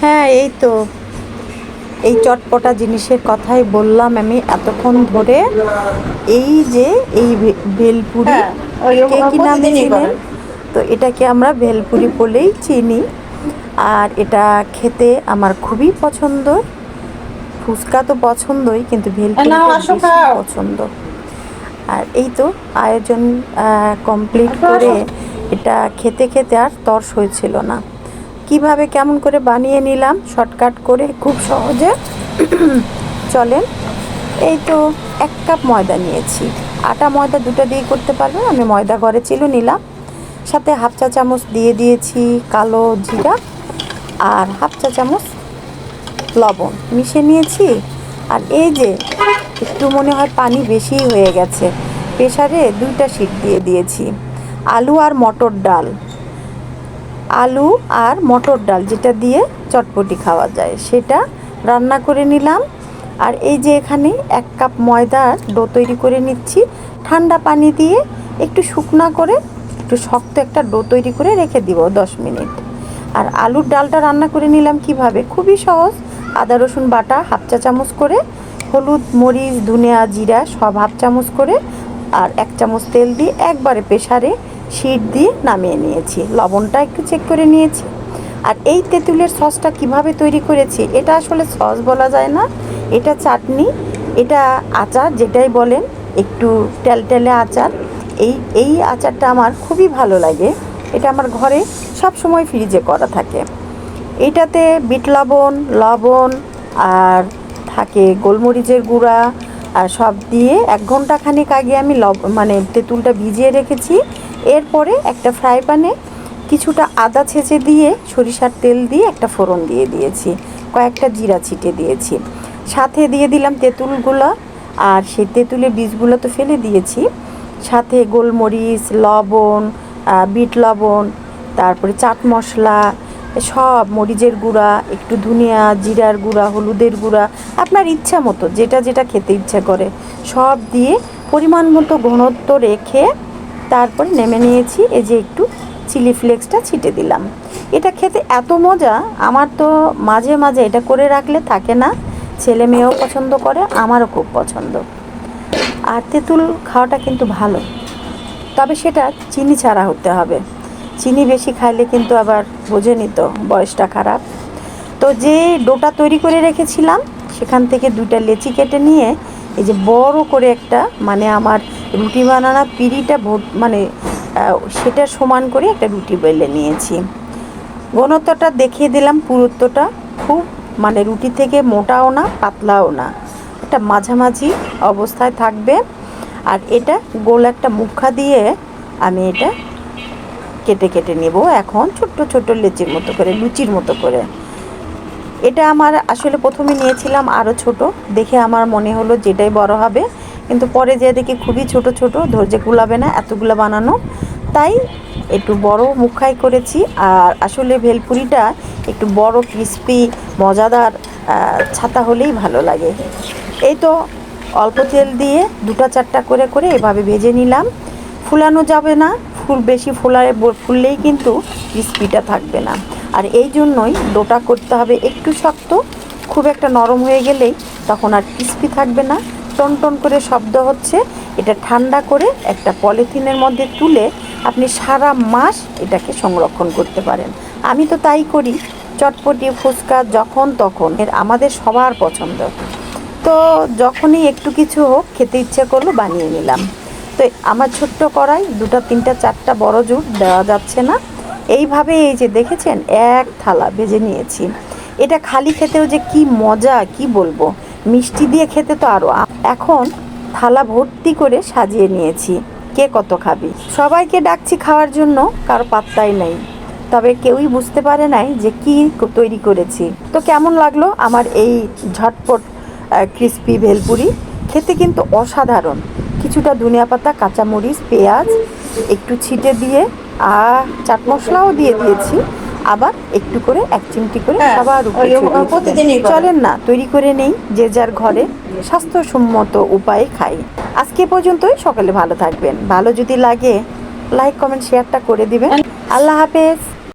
হ্যাঁ এই তো। এই চটপটা জিনিসের কথাই বললাম আমি এতক্ষণ ধরে। এই যে এই ভেলপুরি কে কি নামে তো এটাকে আমরা ভেলপুরি বলেই চিনি। আর এটা খেতে আমার খুবই পছন্দ। ফুচকা তো পছন্দই কিন্তু ভেলপুরি পছন্দ। আর এই তো আয়োজন কমপ্লিট করে এটা খেতে খেতে আর তর্স হয়েছিল না। কীভাবে কেমন করে বানিয়ে নিলাম শর্টকাট করে খুব সহজে। চলেন, এই তো এক কাপ ময়দা নিয়েছি। আটা ময়দা দুটো দিয়ে করতে পারবেন, আমি ময়দা ঘরে ছিল নিলাম। সাথে হাফ চা চামচ দিয়ে দিয়েছি কালো জিরা আর হাফ চা চামচ লবণ। মিশিয়ে নিয়েছি। আর এই যে, একটু মনে হয় পানি বেশি হয়ে গেছে, প্রেসারে দুইটা সিট দিয়ে দিয়েছি। আলু আর মটর ডাল। আলু আর মটর ডাল যেটা দিয়ে চটপটি খাওয়া যায়, সেটা রান্না করে নিলাম। আর এই যে এখানে এক কাপ ময়দার ডো তৈরি করে নিচ্ছি। ঠান্ডা পানি দিয়ে একটু শুকনা করে একটু শক্ত একটা ডো তৈরি করে রেখে দিব দশ মিনিট। আর আলুর ডালটা রান্না করে নিলাম কীভাবে? খুবই সহজ। আদা, রসুন বাটা হাফ চা চামচ করে, হলুদ, মরিচ, ধুনিয়া, জিরা সব হাফ চামচ করে, আর এক চামচ তেল দিয়ে একবারে প্রেসারে শিট দিয়ে নামিয়ে নিয়েছি। লবণটা একটু চেক করে নিয়েছি। আর এই তেঁতুলের সসটা কীভাবে তৈরি করেছি, এটা আসলে সস বলা যায় না। এটা চাটনি, এটা আচার যেটাই বলেন, একটু টেলটেলে আচার। এই এই আচারটা আমার খুবই ভালো লাগে। এটা আমার ঘরে সব সময় ফ্রিজে করা থাকে। এইটাতে বিট লবণ লবণ আর থাকে গোলমরিচের গুঁড়া আর সব দিয়ে এক ঘণ্টা খানিক আগে আমি লব মানে তেঁতুলটা ভিজিয়ে রেখেছি। এরপরে একটা ফ্রাই প্যানে কিছুটা আদা ছেঁচে দিয়ে সরিষার তেল দিয়ে একটা ফোড়ন দিয়ে দিয়েছি, কয়েকটা জিরা ছিটে দিয়েছি। সাথে দিয়ে দিলাম তেঁতুলগুলো আর সেই তেঁতুলের বীজগুলো তো ফেলে দিয়েছি। সাথে গোলমরিচ, লবণ বিট লবণ, তারপরে চাট মশলা, সব মরিচের গুঁড়া, একটু ধনিয়া, জিরার গুঁড়া, হলুদের গুঁড়া, আপনার ইচ্ছা মতো, যেটা যেটা খেতে ইচ্ছা করে, সব দিয়ে পরিমাণ মতো ঘনত্ব রেখে তারপর নেমে নিয়েছি। এই যে একটু চিলি ফ্লেক্সটা ছিটে দিলাম। এটা খেতে এত মজা, আমার তো মাঝে মাঝে এটা করে রাখলে থাকে না। ছেলে মেয়েও পছন্দ করে, আমারও খুব পছন্দ। আর তেঁতুল খাওয়াটা কিন্তু ভালো। তবে সেটা চিনি ছাড়া হতে হবে। চিনি বেশি খাইলে কিন্তু আবার বোঝেনি তো, বয়সটা খারাপ। তো যে ডোটা তৈরি করে রেখেছিলাম, সেখান থেকে দুইটা লেচি কেটে নিয়ে এই যে বড় করে একটা মানে আমার রুটি বানানো পিড়িটা মানে সেটা সমান করে একটা রুটি বেলে নিয়েছি। ঘনত্বটা দেখিয়ে দিলাম পুরুত্বটা। খুব মানে রুটি থেকে মোটাও না, পাতলাও না। একটা মাঝামাঝি অবস্থায় থাকবে। আর এটা গোল একটা মুখা দিয়ে আমি এটা কেটে কেটে নেব এখন ছোট্ট ছোট্ট লেচির মতো করে, লুচির মতো করে। এটা আমার আসলে প্রথমে নিয়েছিলাম আরও ছোট। দেখে আমার মনে হলো যেটাই বড় হবে। কিন্তু পরে যে দেখি খুবই ছোট ছোট, ধৈর্য গুলাবে না, এতগুলো বানানো। তাই একটু বড় মুখাই করেছি। আর আসলে ভেলপুরিটা একটু বড় ক্রিস্পি মজাদার ছাতা হলেই ভালো লাগে। এই তো অল্প তেল দিয়ে দুটা চারটা করে করে এভাবে ভেজে নিলাম। ফুলানো যাবে না, ফুল বেশি ফোলায়, ফুললেই কিন্তু ক্রিস্পিটা থাকবে না। আর এই জন্যই ডোটা করতে হবে একটু শক্ত, খুব একটা নরম হয়ে গেলেই তখন আর ক্রিস্পি থাকবে না। টন টন করে শব্দ হচ্ছে, এটা ঠান্ডা করে একটা পলিথিনের মধ্যে তুলে আপনি সারা মাস এটাকে সংরক্ষণ করতে পারেন। আমি তো তাই করি, চটপটি, ফুচকা, যখন তখন। এর আমাদের সবার পছন্দ। তো যখনই একটু কিছু হোক, খেতে ইচ্ছে করল বানিয়ে নিলাম। তো আমার ছোট্ট কড়াই, দুটা, তিনটা, চারটা বড় জুট দেওয়া যাচ্ছে না। এইভাবে এই যে দেখেছেন, এক থালা ভেজে নিয়েছি। এটা খালি খেতেও যে কি মজা, কি বলব? মিষ্টি দিয়ে খেতে তো আরও এখন থালা ভর্তি করে সাজিয়ে নিয়েছি। কে কত খাবি? সবাইকে ডাকছি খাওয়ার জন্য, কারও পাত্তাই নেই। তবে কেউই বুঝতে পারে নাই যে কি তৈরি করেছি। তো কেমন লাগল আমার এই ঝটপট ক্রিস্পি ভেলপুরি? খেতে কিন্তু অসাধারণ। কিছুটা ধনিয়া পাতা, কাঁচামরিচ, পেঁয়াজ, একটু ছিটে দিয়ে আর চাট মশলাও দিয়ে দিয়েছি। আবার একটু করে এক চিমটি করে হ্যাঁ। প্রতিদিনই করে। চলেন না তৈরি করে নেই যে যার ঘরে স্বাস্থ্যসম্মত উপায়ে খাই আজকে পর্যন্তই সকালে ভালো থাকবেন ভালো যদি লাগে লাইক কমেন্ট শেয়ারটা করে দিবেন আল্লাহ হাফেজ